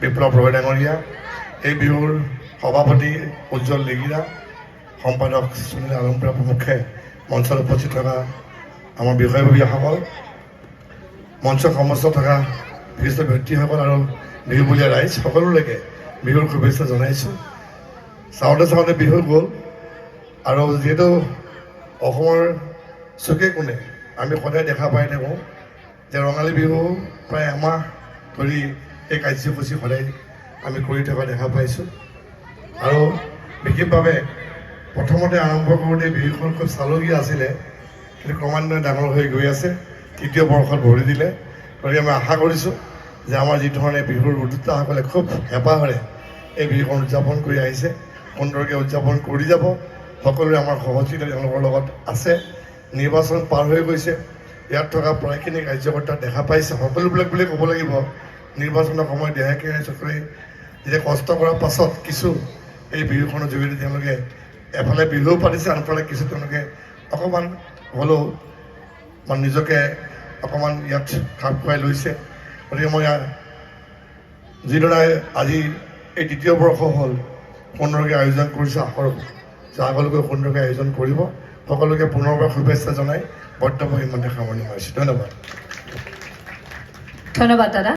বিপ্লৱ ৰয় ডাঙৰীয়া এই বিহুৰ সভাপতি উজ্জ্বল লিগিৰা সম্পাদক সুনীল আলমপুৰা প্ৰমুখে মঞ্চত উপস্থিত থকা আমাৰ বিষয়ববীয়াসকল মঞ্চত সমস্ত থকা বিশিষ্ট ব্যক্তিসকল আৰু বিহুবলীয়া ৰাইজ সকলোলৈকে বিহুৰ শুভেচ্ছা জনাইছোঁ। চাওঁতে চাওঁতে বিহু গ'ল আৰু যিহেতু অসমৰ চুকে কোণে আমি সদায় দেখা পাই থাকোঁ যে ৰঙালী বিহু প্ৰায় এমাহ ধৰি এই কাৰ্যসূচী সদায় আমি কৰি থকা দেখা পাইছোঁ। আৰু বিশেষভাৱে প্ৰথমতে আৰম্ভ কৰোঁতে বিহুখন খুব চালগীয়া আছিলে, কিন্তু ক্ৰমান্বয়ে ডাঙৰ হৈ গৈ আছে, তৃতীয় বৰ্ষত ভৰি দিলে। গতিকে আমি আশা কৰিছোঁ যে আমাৰ যি ধৰণে বিহুৰ উদ্যোক্তাসকলে খুব হেঁপাহেৰে এই বিহুখন উদযাপন কৰি আহিছে, সুন্দৰকৈ উদযাপন কৰি যাব। সকলোৰে আমাৰ সহযোগিতা তেওঁলোকৰ লগত আছে। নিৰ্বাচন পাৰ হৈ গৈছে। ইয়াত থকা প্ৰায়খিনি কাৰ্যকৰ্তা দেখা পাইছে। সকলোবিলাক বুলি ক'ব লাগিব নিৰ্বাচনৰ সময়ত দেহাকে চকৰি যেতিয়া কষ্ট কৰাৰ পাছত কিছু এই বিহুখনৰ যোগেদি তেওঁলোকে এফালে বিহুও পাতিছে, আনফালে কিছু তেওঁলোকে অকণমান হ'লেও মানে নিজকে অকণমান ইয়াত খাপ খুৱাই লৈছে। গতিকে মই যিদৰে আজি এই দ্বিতীয় বৰ্ষ হ'ল, সুন্দৰকৈ আয়োজন কৰিছে আশৰ যে আগলৈকে সুন্দৰকৈ আয়োজন কৰিব। সকলোকে পুনৰবাৰ শুভেচ্ছা জনাই বৰ্তমান ইমানতে সামৰণি মাৰিছোঁ ধন্যবাদ। ধন্যবাদ দাদা।